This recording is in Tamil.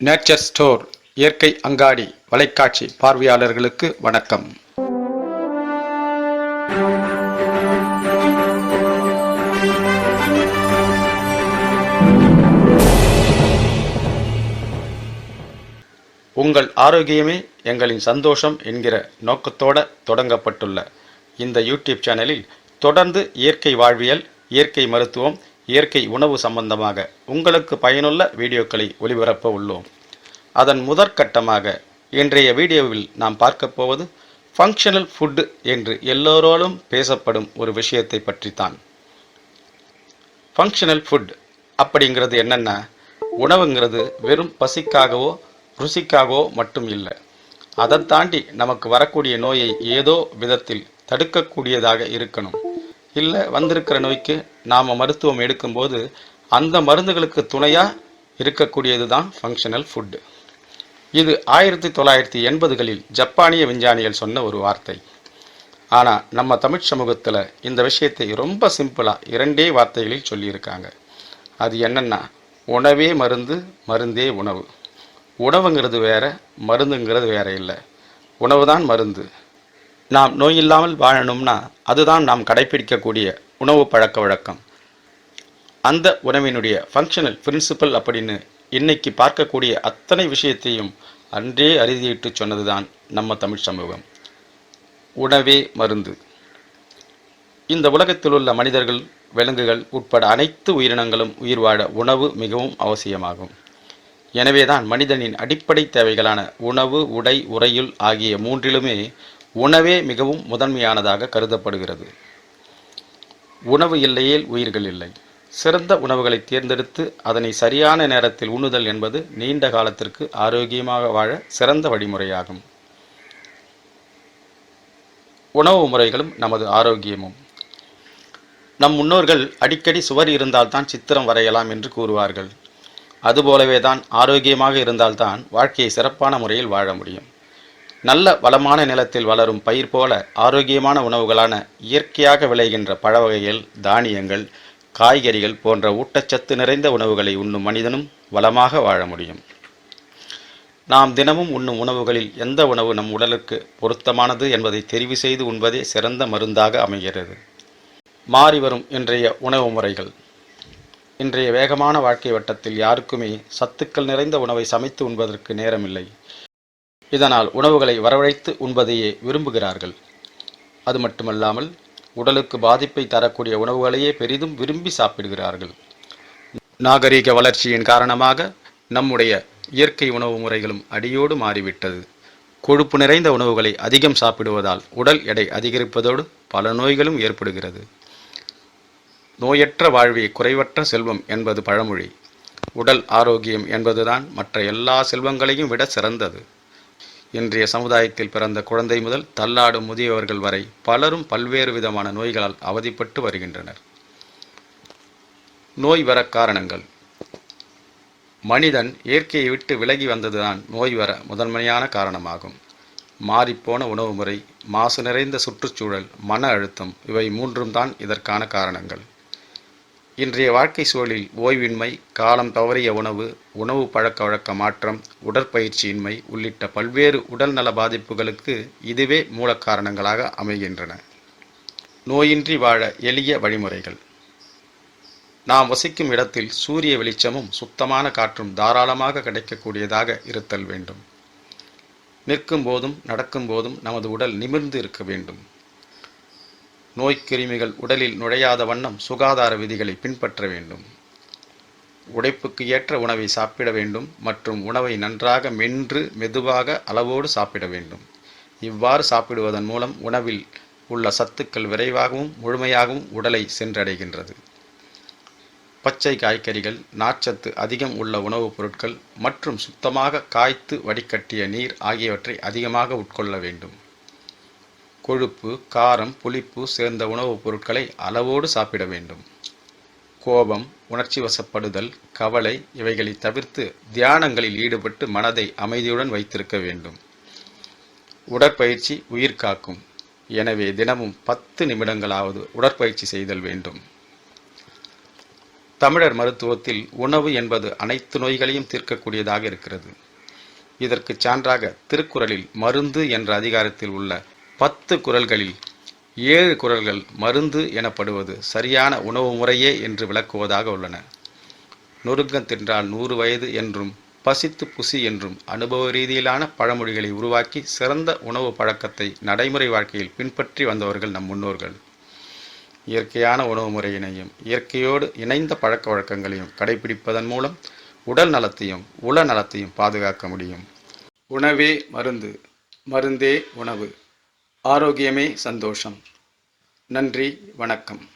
நேச்சர் ஸ்டோர் இயற்கை அங்காடி வலைக்காட்சி பார்வையாளர்களுக்கு வணக்கம். உங்கள் ஆரோக்கியமே எங்களின் சந்தோஷம் என்கிற நோக்கத்தோட தொடங்கப்பட்டுள்ள இந்த யூடியூப் சேனலில் தொடர்ந்து இயற்கை வாழ்வியல் இயற்கை மருத்துவம் இயற்கை உணவு சம்பந்தமாக உங்களுக்கு பயனுள்ள வீடியோக்களை ஒளிபரப்ப உள்ளோம். அதன் முதற்கட்டமாக இன்றைய வீடியோவில் நாம் பார்க்கப் போவது ஃபங்க்ஷனல் ஃபுட்டு என்று எல்லோரோடும் பேசப்படும் ஒரு விஷயத்தை பற்றித்தான். ஃபங்க்ஷனல் ஃபுட் அப்படிங்கிறது என்னென்னா உணவுங்கிறது வெறும் பசிக்காகவோ ருசிக்காகவோ மட்டும் இல்லை. அதை தாண்டி நமக்கு வரக்கூடிய நோயை ஏதோ விதத்தில் தடுக்கக்கூடியதாக இருக்கணும். இல்லை வந்திருக்கிற நோய்க்கு நாம் மருத்துவம் எடுக்கும்போது அந்த மருந்துகளுக்கு துணையாக இருக்கக்கூடியது தான் ஃபங்க்ஷனல் ஃபுட்டு இது ஆயிரத்தி தொள்ளாயிரத்தி எண்பதுகளில் ஜப்பானிய விஞ்ஞானிகள் சொன்ன ஒரு வார்த்தை. ஆனால் நம்ம தமிழ் சமூகத்தில் இந்த விஷயத்தை ரொம்ப சிம்பிளாக இரண்டே வார்த்தைகளில் சொல்லியிருக்காங்க. அது என்னென்னா உணவே மருந்து மருந்தே உணவு. உணவுங்கிறது வேற மருந்துங்கிறது வேற இல்லை. உணவு தான் மருந்து. நாம் நோய் இல்லாமல் வாழணும்னா அதுதான் நாம் கடைபிடிக்கக்கூடிய உணவு பழக்க வழக்கம். அந்த உணவினுடைய ஃபங்க்ஷனல் பிரின்சிபல் அப்படின்னு இன்னைக்கு பார்க்கக்கூடிய அத்தனை விஷயத்தையும் அன்றே அறுதியிட்டு சொன்னதுதான் நம்ம தமிழ் சமூகம். உணவே மருந்து. இந்த உலகத்தில் உள்ள மனிதர்கள் விலங்குகள் உட்பட அனைத்து உயிரினங்களும் உயிர் வாழ உணவு மிகவும் அவசியமாகும். எனவேதான் மனிதனின் அடிப்படை தேவைகளான உணவு உடை உறையுள் ஆகிய மூன்றிலுமே உணவே மிகவும் முதன்மையானதாக கருதப்படுகிறது. உணவு இல்லையேல் உயிர்கள் இல்லை. சிறந்த உணவுகளை தேர்ந்தெடுத்து அதனை சரியான நேரத்தில் உண்ணுதல் என்பது நீண்ட காலத்திற்கு ஆரோக்கியமாக வாழ சிறந்த வழிமுறையாகும். உணவு முறைகளும் நமது ஆரோக்கியமும். நம் முன்னோர்கள் அடிக்கடி சுவர் இருந்தால்தான் சித்திரம் வரையலாம் என்று கூறுவார்கள். அதுபோலவே தான் ஆரோக்கியமாக இருந்தால்தான் வாழ்க்கையை சிறப்பான முறையில் வாழ முடியும். நல்ல வளமான நிலத்தில் வளரும் பயிர் போல ஆரோக்கியமான உணவுகளான இயற்கையாக விளைகின்ற பழ வகைகள் தானியங்கள் காய்கறிகள் போன்ற ஊட்டச்சத்து நிறைந்த உணவுகளை உண்ணும் மனிதனும் வளமாக வாழ முடியும். நாம் தினமும் உண்ணும் உணவுகளில் எந்த உணவு நம் உடலுக்கு பொருத்தமானது என்பதை தெரிவு செய்து உண்பதே சிறந்த மருந்தாக அமைகிறது. மாறி வரும் இன்றைய உணவு முறைகள். இன்றைய வேகமான வாழ்க்கை வட்டத்தில் யாருக்குமே சத்துக்கள் நிறைந்த உணவை சமைத்து உண்பதற்கு நேரமில்லை. இதனால் உணவுகளை வரவழைத்து உண்பதையே விரும்புகிறார்கள். அது மட்டுமல்லாமல் உடலுக்கு பாதிப்பை தரக்கூடிய உணவுகளையே பெரிதும் விரும்பி சாப்பிடுகிறார்கள். நாகரீக வளர்ச்சியின் காரணமாக நம்முடைய இயற்கை உணவு முறைகளும் அடியோடு மாறிவிட்டது. கொழுப்பு நிறைந்த உணவுகளை அதிகம் சாப்பிடுவதால் உடல் எடை அதிகரிப்பதோடு பல நோய்களும் ஏற்படுகிறது. நோயற்ற வாழ்வே குறைவற்ற செல்வம் என்பது பழமொழி. உடல் ஆரோக்கியம் என்பதுதான் மற்ற எல்லா செல்வங்களையும் விட சிறந்தது. இன்றைய சமுதாயத்தில் பிறந்த குழந்தை முதல் தள்ளாடும் முதியவர்கள் வரை பலரும் பல்வேறு விதமான நோய்களால் அவதிப்பட்டு வருகின்றனர். நோய் வர காரணங்கள். மனிதன் இயற்கையை விட்டு விலகி வந்ததுதான் நோய் வர முதன்மையான காரணமாகும். மாறிப்போன உணவு முறை மாசு நிறைந்த சுற்றுச்சூழல் மன அழுத்தம் இவை மூன்றும் தான் இதற்கான காரணங்கள். இன்றைய வாழ்க்கை சூழலில் ஓய்வின்மை காலம் தவறிய உணவு உணவு பழக்க வழக்க மாற்றம் உடற்பயிற்சியின்மை உள்ளிட்ட பல்வேறு உடல்நல பாதிப்புகளுக்கு இதுவே மூல காரணங்களாக அமைகின்றன. நோயின்றி வாழ எளிய வழிமுறைகள். நாம் வசிக்கும் இடத்தில் சூரிய வெளிச்சமும் சுத்தமான காற்றும் தாராளமாக கிடைக்கக்கூடியதாக இருத்தல் வேண்டும். நிற்கும் போதும் நடக்கும் போதும் நமது உடல் நிமிர்ந்து இருக்க வேண்டும். நோய்க்கிருமிகள் உடலில் நுழையாத வண்ணம் சுகாதார விதிகளை பின்பற்ற வேண்டும். உடைப்புக்கு ஏற்ற உணவை சாப்பிட வேண்டும் மற்றும் உணவை நன்றாக மென்று மெதுவாக அளவோடு சாப்பிட வேண்டும். இவ்வாறு சாப்பிடுவதன் மூலம் உணவில் உள்ள சத்துக்கள் விரைவாகவும் முழுமையாகவும் உடலை சென்றடைகின்றது. பச்சை காய்கறிகள் நார்ச்சத்து அதிகம் உள்ள உணவுப் பொருட்கள் மற்றும் சுத்தமாக காய்த்து வடிகட்டிய நீர் ஆகியவற்றை அதிகமாக உட்கொள்ள வேண்டும். கொழுப்பு காரம் புளிப்பு சேர்ந்த உணவுப் பொருட்களை அளவோடு சாப்பிட வேண்டும். கோபம் உணர்ச்சி வசப்படுதல் கவலை இவைகளை தவிர்த்து தியானங்களில் ஈடுபட்டு மனதை அமைதியுடன் வைத்திருக்க வேண்டும். உடற்பயிற்சி உயிர் காக்கும். எனவே தினமும் பத்து நிமிடங்களாவது உடற்பயிற்சி செய்தல் வேண்டும். தமிழர் மருத்துவத்தில் உணவு என்பது அனைத்து நோய்களையும் தீர்க்கக்கூடியதாக இருக்கிறது. இதற்கு சான்றாக திருக்குறளில் மருந்து என்ற அதிகாரத்தில் உள்ள பத்து குறள்களில் ஏழு குறள்கள் மருந்து எனப்படுவது சரியான உணவு முறையே என்று விளக்குவதாக உள்ளன. நொறுங்கம் தின்றால் நூறு வயது என்றும் பசித்து புசி என்றும் அனுபவ ரீதியிலான பழமொழிகளை உருவாக்கி சிறந்த உணவு பழக்கத்தை நடைமுறை வாழ்க்கையில் பின்பற்றி வந்தவர்கள் நம் முன்னோர்கள். இயற்கையான உணவு முறையினையும் இயற்கையோடு இணைந்த பழக்க வழக்கங்களையும் கடைபிடிப்பதன் மூலம் உடல் நலத்தையும் உள நலத்தையும் பாதுகாக்க முடியும். உணவே மருந்து. மருந்தே உணவு. ஆரோக்கியமே சந்தோஷம். நன்றி வணக்கம்.